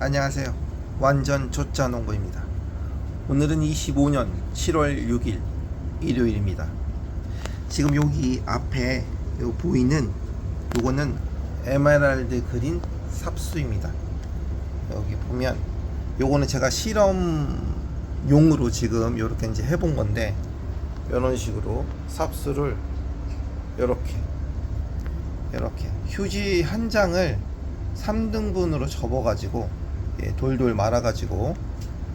안녕하세요. 완전 조짜 농부입니다. 오늘은 25년 7월 6일 일요일입니다. 지금 여기 앞에 요 보이는 요거는 에메랄드 그린 삽수입니다. 여기 보면 요거는 제가 실험용으로 지금 요렇게 이제 해본 건데 이런 식으로 삽수를 요렇게 이렇게 휴지 한 장을 3등분으로 접어가지고 예, 돌돌 말아가지고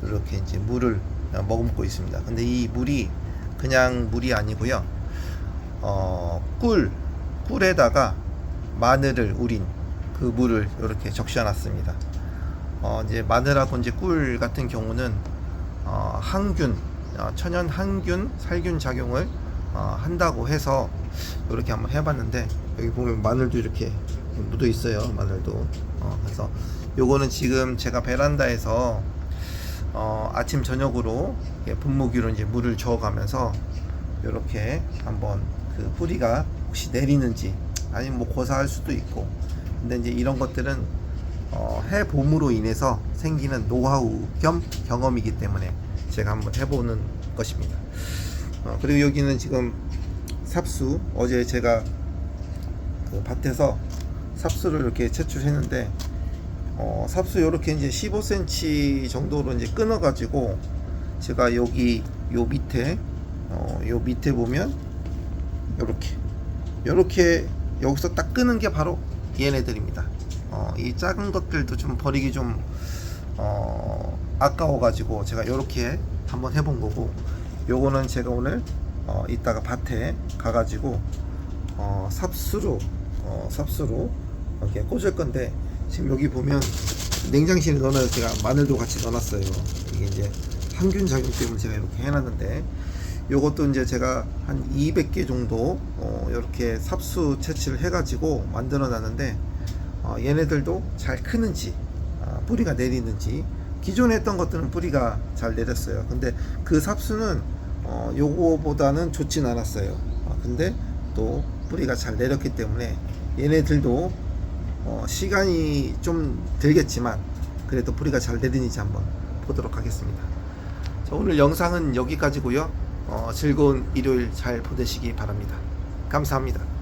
이렇게 이제 물을 머금고 있습니다. 근데 이 물이 그냥 물이 아니고요. 어, 꿀, 꿀에다가 마늘을 우린 그 물을 이렇게 적셔놨습니다. 어, 이제 마늘하고 이제 꿀 같은 경우는 어, 항균, 어, 천연 항균, 살균 작용을 어, 한다고 해서 이렇게 한번 해봤는데 여기 보면 마늘도 이렇게 묻어 있어요. 마늘도. 어, 그래서 요거는 지금 제가 베란다에서 어, 아침 저녁으로 예, 분무기로 이제 물을 저어가면서 이렇게 한번 그 뿌리가 혹시 내리는지 아니면 뭐 고사할 수도 있고 근데 이제 이런 것들은 어, 해봄으로 인해서 생기는 노하우 겸 경험이기 때문에 제가 한번 해보는 것입니다. 어, 그리고 여기는 지금 삽수 어제 제가 그 밭에서 삽수를 이렇게 채출했는데 어, 삽수 이렇게 이제 15cm 정도로 이제 끊어 가지고 제가 여기 요 밑에 어, 요 밑에 보면 요렇게 여기서 딱 끄는 게 바로 얘네들입니다. 어, 이 작은 것들도 좀 버리기 좀 어, 아까워 가지고 제가 요렇게 한번 해본 거고 요거는 제가 오늘 어, 이따가 밭에 가가지고 어, 삽수로 어, 삽수로 이렇게 꽂을 건데 지금 여기 보면 냉장실에 넣어놔서 제가 마늘도 같이 넣어놨어요. 이게 이제 항균 작용 때문에 제가 이렇게 해놨는데 요것도 이제 제가 한 200개 정도 어, 이렇게 삽수 채취를 해가지고 만들어 놨는데 어, 얘네들도 잘 크는지 아, 뿌리가 내리는지 기존에 했던 것들은 뿌리가 잘 내렸어요. 근데 그 삽수는 어, 요거보다는 좋진 않았어요. 아, 근데 또 뿌리가 잘 내렸기 때문에 얘네들도 어, 시간이 좀 들겠지만 그래도 뿌리가 잘 내리는지 한번 보도록 하겠습니다. 자, 오늘 영상은 여기까지고요. 어, 즐거운 일요일 잘 보내시기 바랍니다. 감사합니다.